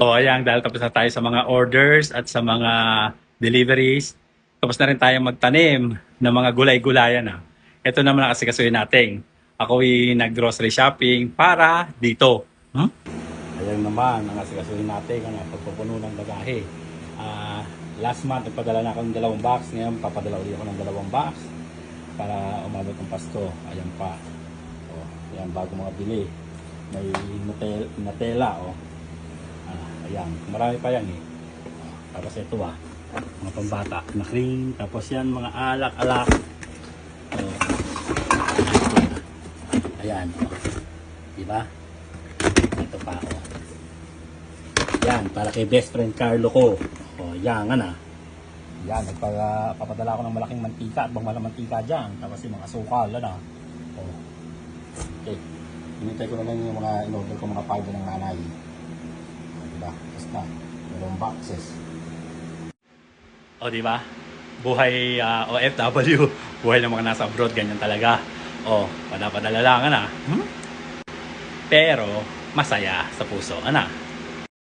O ayan, dahil tapos na tayo sa mga orders at sa mga deliveries, tapos na rin tayo magtanim ng mga gulay-gulayan. Ah. Ito naman ang asikasuhin natin. Ako ay nag-grocery shopping para dito. Hmm? Ayan naman ang asikasuhin natin, ano, pagpupuno ng bagahe. Ah, last month, nagpadala na ako ng dalawang box. Ngayon, papadala ulit ako ng dalawang box para umabot ng Pasko. Ayan pa. O, ayan, bago mga bili. May Nutella, Nutella oh. Ayan, marami pa yan eh. Tapos ito ah, mga pambata na cream. Tapos yan, mga alak-alak. Oh. Ayan. Diba? Ito pa oh. Yan, para kay best friend Carlo ko. Oh, yan, ano. Yan, nagpapadala ako ng malaking mantika at bang mantika dyan. Tapos yung mga sukal, ano. Oh. Okay. Hinintay ko na lang yung mga in-order ko mga powder ng nanay. Tapos na. Dalawang boxes. O, diba? Buhay ah, OFW. Buhay ng mga nasa abroad, ganyan talaga. O, padapadala lang, ano. Hmm? Pero, masaya sa puso, ano.